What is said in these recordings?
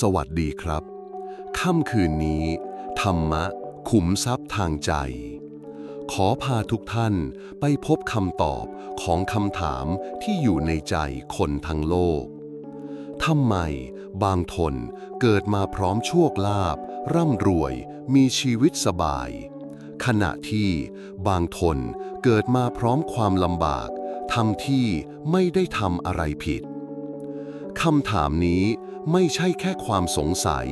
สวัสดีครับ ค่ำคืนนี้ ธรรมะ ขุมทรัพย์ทางใจ ขอพาทุกท่านไปพบคำตอบของคำถามที่อยู่ในใจคนทั้งโลกทำไมบางทนเกิดมาพร้อมโชคลาภร่ำรวย มีชีวิตสบาย ขณะที่บางทนเกิดมาพร้อมความลำบากทำที่ไม่ได้ทำอะไรผิดคำถามนี้ ไม่ใช่แค่ความสงสัย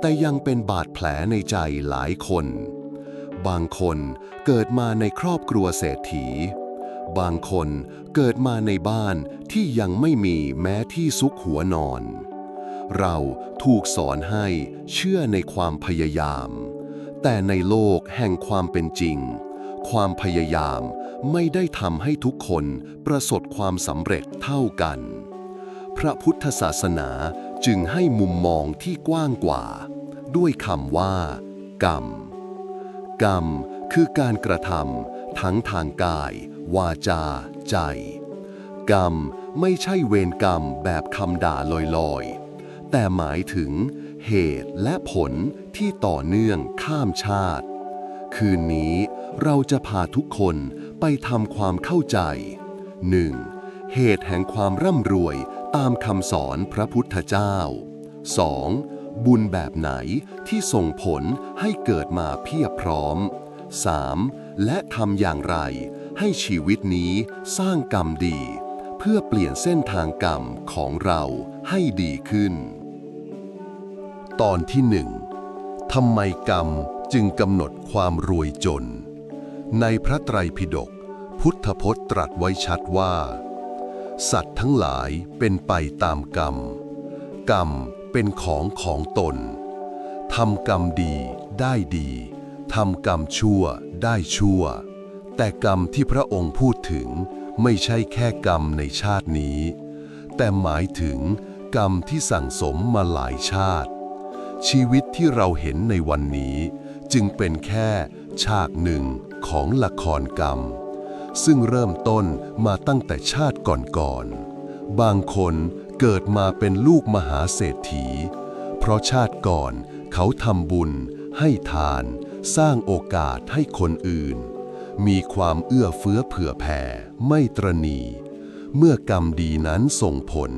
แต่ยังเป็นบาดแผลในใจหลายคน บางคนเกิดมาในครอบครัวเศรษฐี บางคนเกิดมาในบ้านที่ยังไม่มีแม้ที่ซุกหัวนอน เราถูกสอนให้เชื่อในความพยายาม แต่ในโลกแห่งความเป็นจริง ความพยายามไม่ได้ทำให้ทุกคนประสบความสำเร็จเท่ากันพระพุทธศาสนา จึงให้มุมมองที่กว้างกว่า ด้วยคำว่า กรรม กรรมคือการกระทำทั้งทางกาย วาจา ใจ กรรมไม่ใช่เวรกรรมแบบคำด่าลอยๆ แต่หมายถึงเหตุและผลที่ต่อเนื่องข้ามชาติ คืนนี้เราจะพาทุกคนไปทำความเข้าใจ 1. เหตุแห่งความร่ำรวย ตามคำสอนพระพุทธเจ้า 2. บุญแบบไหนที่ส่งผลให้เกิดมาเพียบพร้อม 3. และทำอย่างไร ให้ชีวิตนี้สร้างกรรมดี เพื่อเปลี่ยนเส้นทางกรรมของเราให้ดีขึ้น ตอนที่หนึ่งทำไมกรรมจึงกำหนดความรวยจน ในพระไตรปิฎกพุทธพจน์ตรัสไว้ชัดว่า สัตว์ทั้งหลายเป็นไปตามกรรม กรรมเป็นของของตนทำกรรมดีได้ดีทำกรรมชั่วได้ชั่ว แต่กรรมที่พระองค์พูดถึงไม่ใช่แค่กรรมในชาตินี้ แต่หมายถึงกรรมที่สั่งสมมาหลายชาติ ชีวิตที่เราเห็นในวันนี้ จึงเป็นแค่ฉากหนึ่งของละครกรรม ซึ่งเริ่มต้นมาตั้งแต่ชาติก่อนๆ บางคนเกิดมาเป็นลูกมหาเศรษฐี เพราะชาติก่อนเขาทำบุญ ให้ทาน สร้างโอกาสให้คนอื่น มีความเอื้อเฟื้อเผื่อแผ่ ไม่ตรณี เมื่อกรรมดีนั้นส่งผล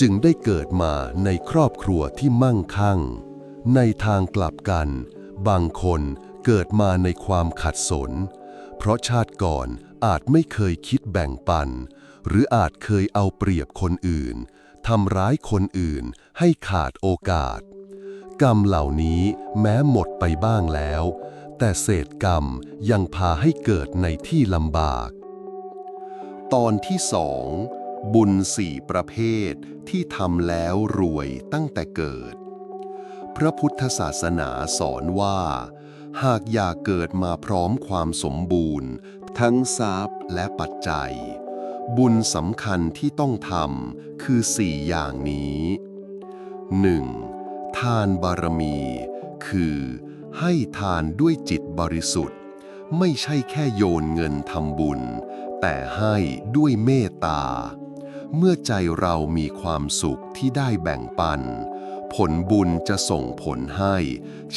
จึงได้เกิดมาในครอบครัวที่มั่งคั่ง ในทางกลับกัน บางคนเกิดมาในความขัดสน เพราะชาติก่อน อาจไม่เคยคิดแบ่งปัน หรืออาจเคยเอาเปรียบคนอื่นทำร้ายคนอื่นให้ขาดโอกาส กรรมเหล่านี้แม้หมดไปบ้างแล้ว แต่เศษกรรมยังพาให้เกิดในที่ลำบาก ตอนที่สองบุญสี่ประเภทที่ทำแล้วรวยตั้งแต่เกิด พระพุทธศาสนาสอนว่า หากอยากเกิดมาพร้อมความสมบูรณ์ ทั้งทรัพย์และปัจจัย บุญสำคัญที่ต้องทำคือสี่อย่างนี้ 1. ทานบารมี คือ ให้ทานด้วยจิตบริสุทธิ์ ไม่ใช่แค่โยนเงินทำบุญ แต่ให้ด้วยเมตตา เมื่อใจเรามีความสุขที่ได้แบ่งปัน ผลบุญจะส่งผลให้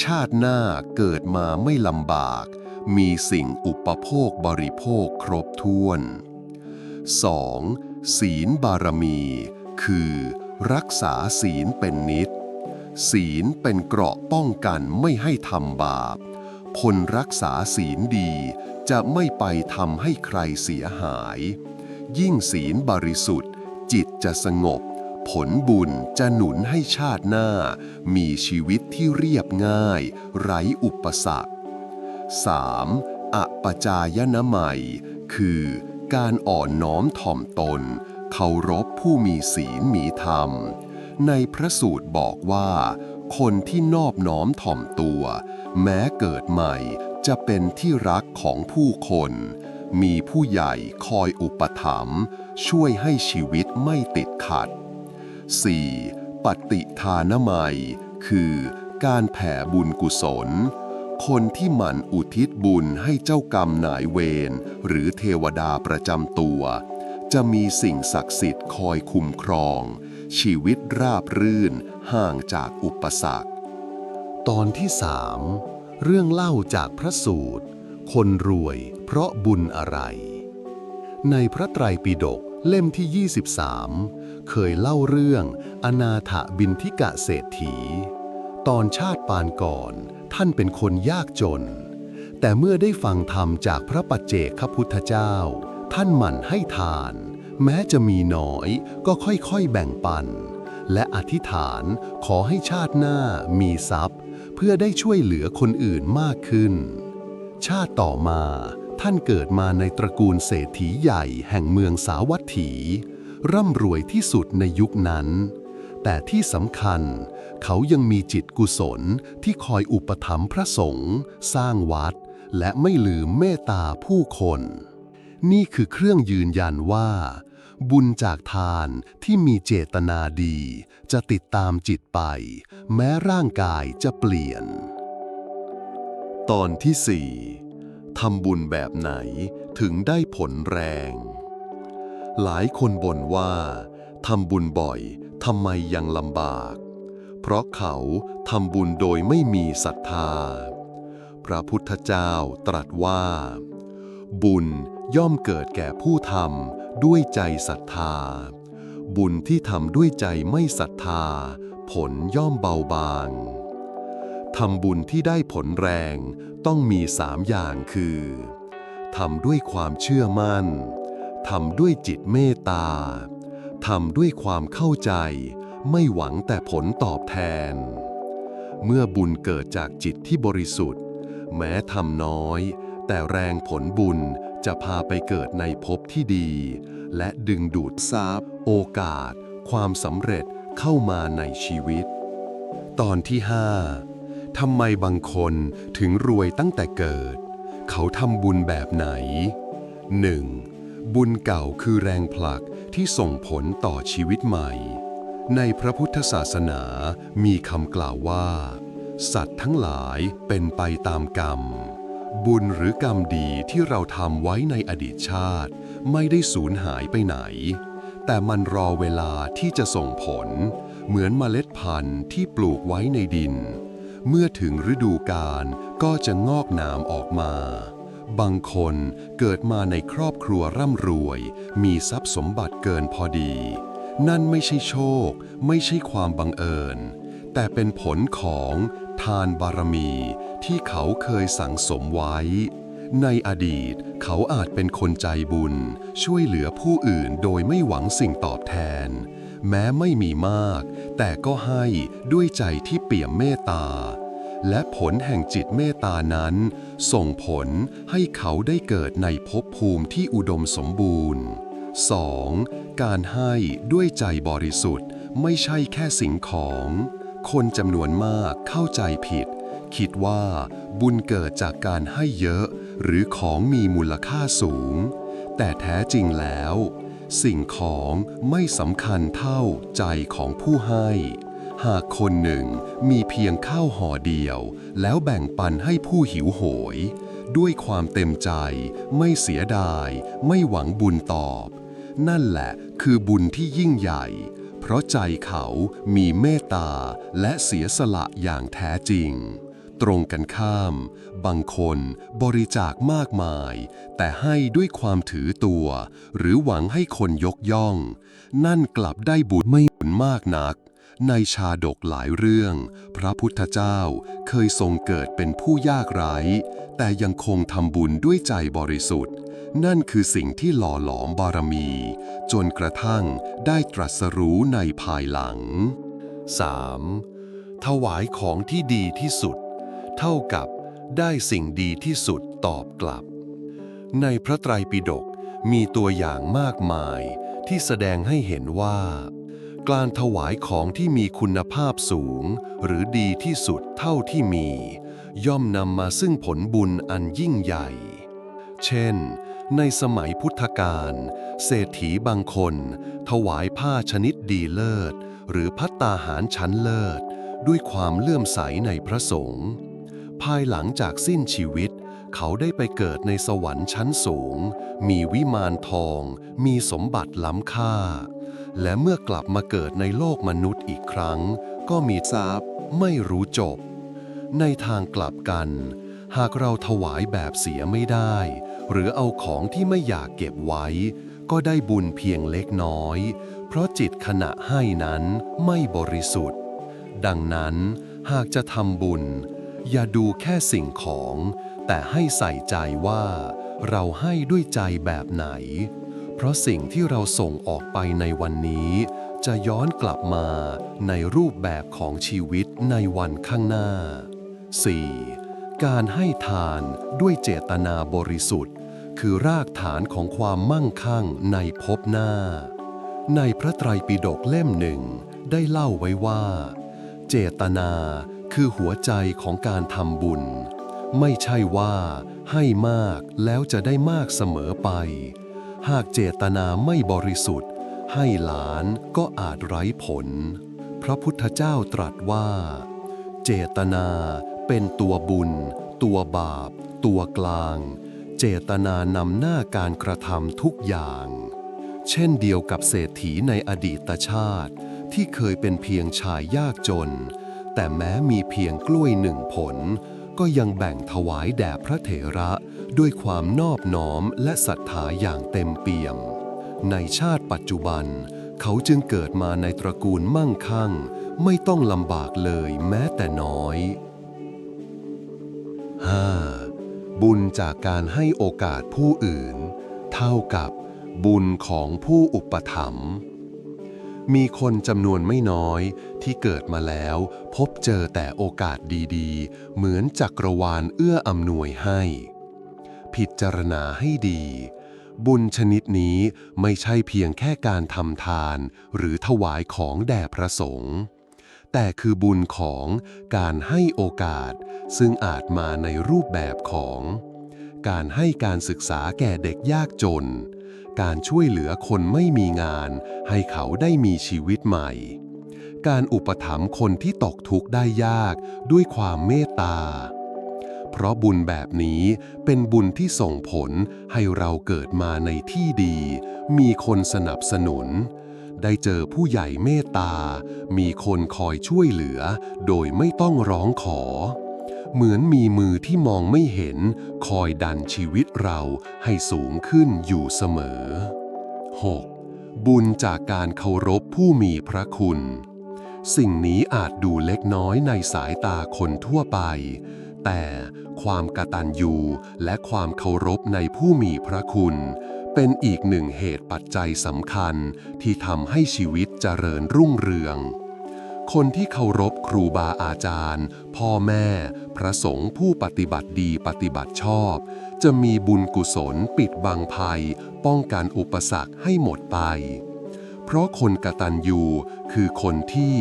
ชาติหน้าเกิดมาไม่ลำบาก มีสิ่งอุปโภคบริโภคครบถ้วน 2. ศีลบารมี คือ รักษาศีลเป็นนิด ศีลเป็นเกราะป้องกันไม่ให้ทำบาป คนรักษาศีลดีจะไม่ไปทำให้ใครเสียหาย ยิ่งศีลบริสุทธิ์ จิตจะสงบ ผลบุญจะหนุนให้ชาติหน้า มีชีวิตที่เรียบง่าย ไร้อุปสรรค 3. อปจายนะใหม่คือการอ่อนน้อมถ่อมตน เคารพผู้มีศีลมีธรรม ในพระสูตรบอกว่า คนที่นอบน้อมถ่อมตัว แม้เกิดใหม่จะเป็นที่รักของผู้คน มีผู้ใหญ่คอยอุปถัมภ์ช่วยให้ชีวิตไม่ติดขัด 4. ปฏิทานไมยคือการแผ่บุญกุศล คนที่หมั่นอุทิศบุญให้เจ้ากรรมนายเวรหรือเทวดาประจำตัว จะมีสิ่งศักดิ์สิทธิ์คอยคุ้มครอง ชีวิตราบรื่นห่างจากอุปสรรค ตอนที่สามเรื่องเล่าจากพระสูตร คนรวยเพราะบุญอะไร ในพระไตรปิฎกเล่มที่ 23 เคยเล่าเรื่องอนาถบินทิกะเศรษฐี ตอนชาติปานก่อน ท่านเป็นคนยากจน แต่เมื่อได้ฟังธรรมจากพระปัจเจกพุทธเจ้า ท่านหมั่นให้ทาน แม้จะมีน้อยก็ค่อยๆแบ่งปัน และอธิษฐานขอให้ชาติหน้ามีทรัพย์ เพื่อได้ช่วยเหลือคนอื่นมากขึ้น ชาติต่อมาท่านเกิดมาในตระกูลเศรษฐีใหญ่แห่งเมืองสาวัตถี ร่ำรวยที่สุดในยุคนั้น แต่ที่สำคัญ เขายังมีจิตกุศลที่คอยอุปถัมภ์พระสงฆ์สร้างวัด และไม่ลืมเมตตาผู้คน นี่คือเครื่องยืนยันว่า บุญจากทานที่มีเจตนาดี จะติดตามจิตไป แม้ร่างกายจะเปลี่ยน ตอนที่4ทำบุญแบบไหนถึงได้ผลแรง หลายคนบ่นว่าทำบุญบ่อยทำไมยังลำบาก ราะเขาทำบุญโดยไม่มีศรัทธา พระพุทธเจ้าตรัสว่า บุญย่อมเกิดแก่ผู้ทำด้วยใจศรัทธา บุญที่ทำด้วยใจไม่ศรัทธา ผลย่อมเบาบางทำบุญที่ได้ผลแรงต้องมีสามอย่างคือทำด้วยความเชื่อมั่นทำด้วยจิตเมตตาทำด้วยความเข้าใจ ไม่หวังแต่ผลตอบแทน เมื่อบุญเกิดจากจิตที่บริสุทธิ์ แม้ทำน้อย แต่แรงผลบุญจะพาไปเกิดในภพที่ดี และดึงดูดทรัพย์ โอกาส ความสำเร็จเข้ามาในชีวิต ตอนที่ 5ทำไมบางคนถึงรวยตั้งแต่เกิด เขาทำบุญแบบไหน 1. บุญเก่าคือแรงผลักที่ส่งผลต่อชีวิตใหม่ ในพระพุทธศาสนามีคำกล่าวว่า สัตว์ทั้งหลายเป็นไปตามกรรม บุญหรือกรรมดีที่เราทำไว้ในอดีตชาติ ไม่ได้สูญหายไปไหน แต่มันรอเวลาที่จะส่งผล เหมือนเมล็ดพันธุ์ที่ปลูกไว้ในดิน เมื่อถึงฤดูกาลก็จะงอกหนามออกมาบางคนเกิดมาในครอบครัวร่ำรวย มีทรัพย์สมบัติเกินพอดี นั่นไม่ใช่โชค ไม่ใช่ความบังเอิญ แต่เป็นผลของทานบารมีที่เขาเคยสั่งสมไว้ ในอดีตเขาอาจเป็นคนใจบุญ ช่วยเหลือผู้อื่นโดยไม่หวังสิ่งตอบแทน แม้ไม่มีมาก แต่ก็ให้ด้วยใจที่เปี่ยมเมตตา และผลแห่งจิตเมตตานั้น ส่งผลให้เขาได้เกิดในภพภูมิที่อุดมสมบูรณ์ 2. การให้ด้วยใจบริสุทธิ์ ไม่ใช่แค่สิ่งของ คนจำนวนมากเข้าใจผิด คิดว่าบุญเกิดจากการให้เยอะ หรือของมีมูลค่าสูง แต่แท้จริงแล้ว สิ่งของไม่สำคัญเท่าใจของผู้ให้ หากคนหนึ่งมีเพียงข้าวห่อเดียว แล้วแบ่งปันให้ผู้หิวโหยด้วยความเต็มใจ ไม่เสียดาย ไม่หวังบุญตอบ นั่นแหละคือบุญที่ยิ่งใหญ่ เพราะใจเขามีเมตตาและเสียสละอย่างแท้จริง ตรงกันข้าม บางคนบริจาคมากมาย แต่ให้ด้วยความถือตัว หรือหวังให้คนยกย่อง นั่นกลับได้บุญไม่บุญมากนัก ในชาดกหลายเรื่อง พระพุทธเจ้าเคยทรงเกิดเป็นผู้ยากไร้ แต่ยังคงทำบุญด้วยใจบริสุทธิ์ นั่นคือสิ่งที่หล่อหลอมบารมี จนกระทั่งได้ตรัสรู้ในภายหลัง 3. ถวายของที่ดีที่สุด เท่ากับได้สิ่งดีที่สุดตอบกลับ ในพระไตรปิฎกมีตัวอย่างมากมายที่แสดงให้เห็นว่า การถวายของที่มีคุณภาพสูง หรือดีที่สุดเท่าที่มี ย่อมนำมาซึ่งผลบุญอันยิ่งใหญ่ เช่น ในสมัยพุทธกาลเศรษฐีบางคน ถวายผ้าชนิดดีเลิศ หรือพัตตาหารชั้นเลิศ ด้วยความเลื่อมใสในพระสงฆ์ภายหลังจากสิ้นชีวิต เขาได้ไปเกิดในสวรรค์ชั้นสูง มีวิมานทอง มีสมบัติล้ำค่า และเมื่อกลับมาเกิดในโลกมนุษย์อีกครั้ง ก็มีทราบไม่รู้จบ ในทางกลับกัน หากเราถวายแบบเสียไม่ได้ หรือเอาของที่ไม่อยากเก็บไว้ ก็ได้บุญเพียงเล็กน้อย เพราะจิตขณะให้นั้นไม่บริสุทธิ์ ดังนั้นหากจะทำบุญ อย่าดูแค่สิ่งของ แต่ให้ใส่ใจว่า เราให้ด้วยใจแบบไหน เพราะสิ่งที่เราส่งออกไปในวันนี้ จะย้อนกลับมาในรูปแบบของชีวิตในวันข้างหน้า 4. การให้ทานด้วยเจตนาบริสุทธิ์ คือรากฐานของความมั่งคั่งในภพหน้า ในพระไตรปิฎกเล่มหนึ่ง ได้เล่าไว้ว่า เจตนาคือหัวใจของการทำบุญ ไม่ใช่ว่าให้มากแล้วจะได้มากเสมอไป หากเจตนาไม่บริสุทธิ์ ให้หลานก็อาจไร้ผล พระพุทธเจ้าตรัสว่า เจตนาเป็นตัวบุญ ตัวบาป ตัวกลาง เจตนานำหน้าการกระทำทุกอย่าง เช่นเดียวกับเศรษฐีในอดีตชาติ ที่เคยเป็นเพียงชายยากจน แต่แม้มีเพียงกล้วยหนึ่งผล ก็ยังแบ่งถวายแด่พระเถระ ด้วยความนอบน้อมและศรัทธาอย่างเต็มเปี่ยม ในชาติปัจจุบัน เขาจึงเกิดมาในตระกูลมั่งคั่ง ไม่ต้องลำบากเลยแม้แต่น้อย 5. บุญจากการให้โอกาสผู้อื่น เท่ากับบุญของผู้อุปถัมภ์มีคนจำนวนไม่น้อยที่เกิดมาแล้ว พบเจอแต่โอกาสดีๆ เหมือนจักรวาลเอื้ออำนวยให้ พิจารณาให้ดี บุญชนิดนี้ไม่ใช่เพียงแค่การทำทาน หรือถวายของแด่พระสงฆ์แต่คือบุญของการให้โอกาส ซึ่งอาจมาในรูปแบบของ การให้การศึกษาแก่เด็กยากจน การช่วยเหลือคนไม่มีงาน ให้เขาได้มีชีวิตใหม่ การอุปถัมภ์คนที่ตกทุกข์ได้ยากด้วยความเมตตา เพราะบุญแบบนี้เป็นบุญที่ส่งผลให้เราเกิดมาในที่ดี มีคนสนับสนุน ได้เจอผู้ใหญ่เมตตา มีคนคอยช่วยเหลือ โดยไม่ต้องร้องขอ เหมือนมีมือที่มองไม่เห็น คอยดันชีวิตเราให้สูงขึ้นอยู่เสมอ 6. บุญจากการเคารพผู้มีพระคุณสิ่งนี้อาจดูเล็กน้อยในสายตาคนทั่วไป แต่ความกตัญญูและความเคารพในผู้มีพระคุณ เป็นอีกหนึ่งเหตุปัจจัยสำคัญที่ทำให้ชีวิตเจริญรุ่งเรือง คนที่เคารพครูบาอาจารย์ พ่อแม่ พระสงฆ์ผู้ปฏิบัติดีปฏิบัติชอบ จะมีบุญกุศลปิดบังภัย ป้องกันอุปสรรคให้หมดไป เพราะคนกตัญญูคือคนที่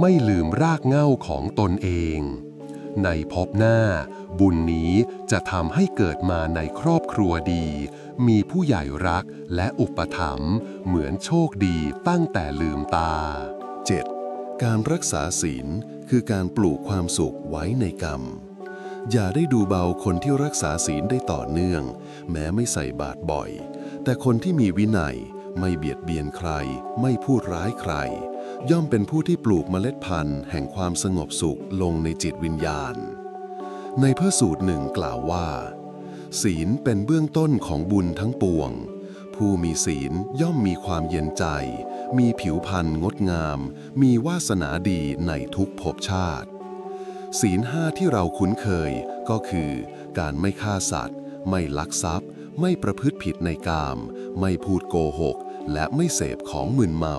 ไม่ลืมรากเหง้าของตนเอง ในภพหน้า บุญนี้จะทำให้เกิดมาในครอบครัวดี มีผู้ใหญ่รักและอุปถัมภ์เหมือนโชคดีตั้งแต่ลืมตา 7. การรักษาศีลคือการปลูกความสุขไว้ในกรรม อย่าได้ดูเบาคนที่รักษาศีลได้ต่อเนื่อง แม้ไม่ใส่บาตรบ่อย แต่คนที่มีวินัยไม่เบียดเบียนใคร ไม่พูดร้ายใคร ย่อมเป็นผู้ที่ปลูกเมล็ดพันธุ์แห่งความสงบสุขลงในจิตวิญญาณ ในพระสูตรหนึ่งกล่าวว่า ศีลเป็นเบื้องต้นของบุญทั้งปวง ผู้มีศีลย่อมมีความเย็นใจ มีผิวพรรณงดงาม มีวาสนาดีในทุกภพชาติ ศีลห้าที่เราคุ้นเคยก็คือ การไม่ฆ่าสัตว์ ไม่ลักทรัพย์ ไม่ประพฤติผิดในกาม ไม่พูดโกหก และไม่เสพของมึนเมา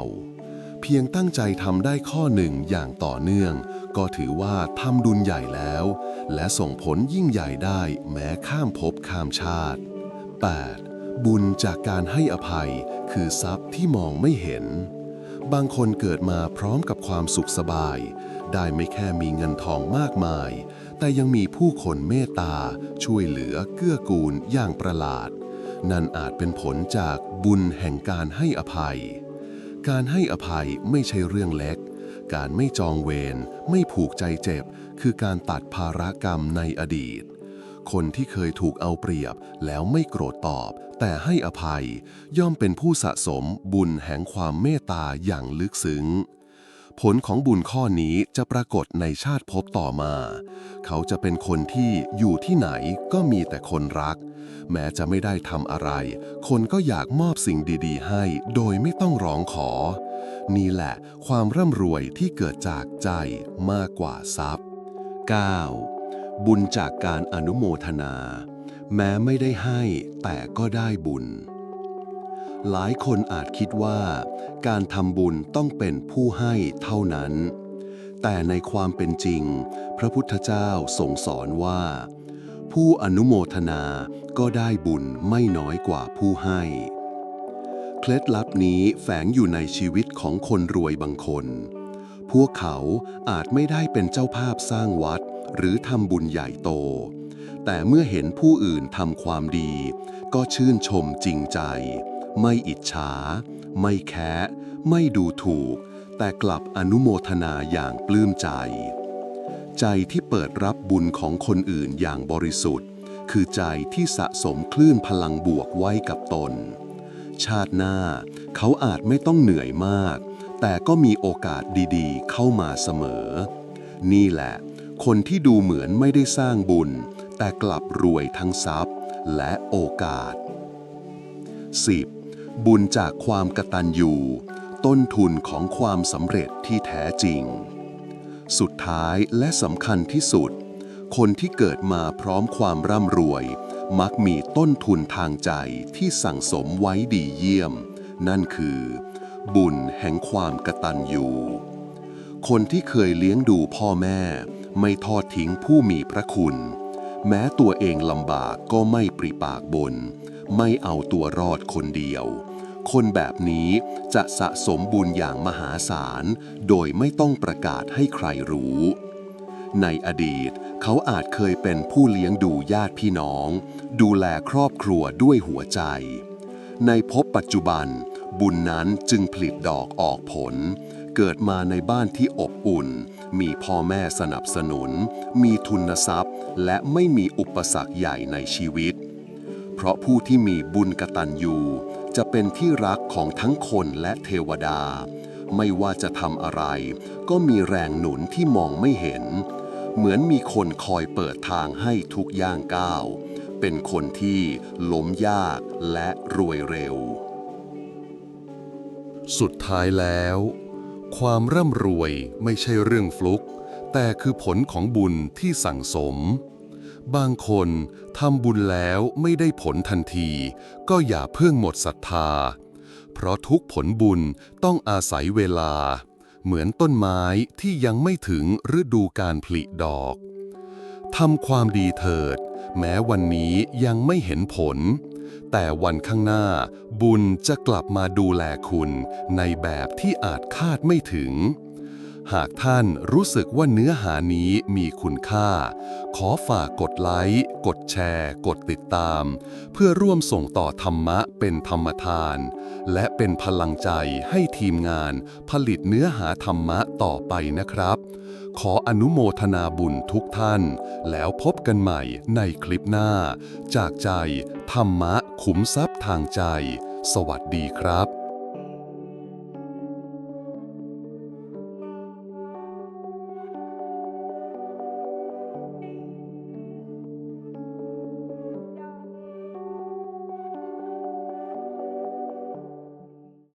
เพียงตั้งใจทำได้ข้อหนึ่งอย่างต่อเนื่อง ก็ถือว่าทำดุลใหญ่แล้ว และส่งผลยิ่งใหญ่ได้แม้ข้ามภพข้ามชาติ 8. บุญจากการให้อภัย คือทรัพย์ที่มองไม่เห็น บางคนเกิดมาพร้อมกับความสุขสบาย ได้ไม่แค่มีเงินทองมากมาย แต่ยังมีผู้คนเมตตา ช่วยเหลือเกื้อกูลอย่างประหลาด นั่นอาจเป็นผลจากบุญแห่งการให้อภัย การให้อภัยไม่ใช่เรื่องเล็ก การไม่จองเวรไม่ผูกใจเจ็บ คือการตัดภาระกรรมในอดีต คนที่เคยถูกเอาเปรียบแล้วไม่โกรธตอบ แต่ให้อภัย ย่อมเป็นผู้สะสมบุญแห่งความเมตตาอย่างลึกซึ้ง ผลของบุญข้อนี้จะปรากฏในชาติภพต่อมา เขาจะเป็นคนที่อยู่ที่ไหนก็มีแต่คนรัก แม้จะไม่ได้ทำอะไร คนก็อยากมอบสิ่งดีๆ ให้โดยไม่ต้องร้องขอ นี่แหละ ความร่ำรวยที่เกิดจากใจมากกว่าทรัพย์ 9. บุญจากการอนุโมทนา แม้ไม่ได้ให้แต่ก็ได้บุญ หลายคนอาจคิดว่า การทำบุญต้องเป็นผู้ให้เท่านั้น แต่ในความเป็นจริง พระพุทธเจ้าทรงสอนว่า ผู้อนุโมทนาก็ได้บุญไม่น้อยกว่าผู้ให้ เคล็ดลับนี้แฝงอยู่ในชีวิตของคนรวยบางคน พวกเขาอาจไม่ได้เป็นเจ้าภาพสร้างวัด หรือทำบุญใหญ่โต แต่เมื่อเห็นผู้อื่นทำความดี ก็ชื่นชมจริงใจ ไม่อิจฉา ไม่แค้ไม่ดูถูก แต่กลับอนุโมทนาอย่างปลื้มใจ ใจที่เปิดรับบุญของคนอื่นอย่างบริสุทธิ์ คือใจที่สะสมคลื่นพลังบวกไว้กับตน ชาติหน้าเขาอาจไม่ต้องเหนื่อยมาก แต่ก็มีโอกาสดีๆ เข้ามาเสมอ นี่แหละ คนที่ดูเหมือนไม่ได้สร้างบุญ แต่กลับรวยทั้งทรัพย์และโอกาส 10. บุญจากความกตัญญูต้นทุนของความสำเร็จที่แท้จริง สุดท้ายและสำคัญที่สุด คนที่เกิดมาพร้อมความร่ำรวย มักมีต้นทุนทางใจที่สั่งสมไว้ดีเยี่ยม นั่นคือ บุญแห่งความกตัญญูคนที่เคยเลี้ยงดูพ่อแม่ ไม่ทอดทิ้งผู้มีพระคุณ แม้ตัวเองลำบากก็ไม่ปริปากบน ไม่เอาตัวรอดคนเดียว คนแบบนี้จะสะสมบุญอย่างมหาศาล โดยไม่ต้องประกาศให้ใครรู้ ในอดีตเขาอาจเคยเป็นผู้เลี้ยงดูญาติพี่น้อง ดูแลครอบครัวด้วยหัวใจ ในภพปัจจุบัน บุญนั้นจึงผลิดอกออกผล เกิดมาในบ้านที่อบอุ่น มีพ่อแม่สนับสนุน มีทุนทรัพย์ และไม่มีอุปสรรคใหญ่ในชีวิต เพราะผู้ที่มีบุญกตัญญูจะเป็นที่รักของทั้งคนและเทวดา ไม่ว่าจะทำอะไร ก็มีแรงหนุนที่มองไม่เห็น เหมือนมีคนคอยเปิดทางให้ทุกย่างก้าว เป็นคนที่ล้มยากและรวยเร็ว สุดท้ายแล้ว ความร่ำรวยไม่ใช่เรื่องฟลุก แต่คือผลของบุญที่สั่งสม บางคนทำบุญแล้วไม่ได้ผลทันที ก็อย่าเพิ่งหมดศรัทธา เพราะทุกผลบุญต้องอาศัยเวลา เหมือนต้นไม้ที่ยังไม่ถึงฤดูการผลิดอกทำความดีเถิด แม้วันนี้ยังไม่เห็นผล แต่วันข้างหน้าบุญจะกลับมาดูแลคุณในแบบที่อาจคาดไม่ถึง หากท่านรู้สึกว่าเนื้อหานี้มีคุณค่า ขอฝากกดไลค์ กดแชร์ กดติดตาม เพื่อร่วมส่งต่อธรรมะเป็นธรรมทาน และเป็นพลังใจให้ทีมงานผลิตเนื้อหาธรรมะต่อไปนะครับ ขออนุโมทนาบุญทุกท่าน แล้วพบกันใหม่ในคลิปหน้า จากใจ ธรรมะขุมทรัพย์ทางใจ สวัสดีครับ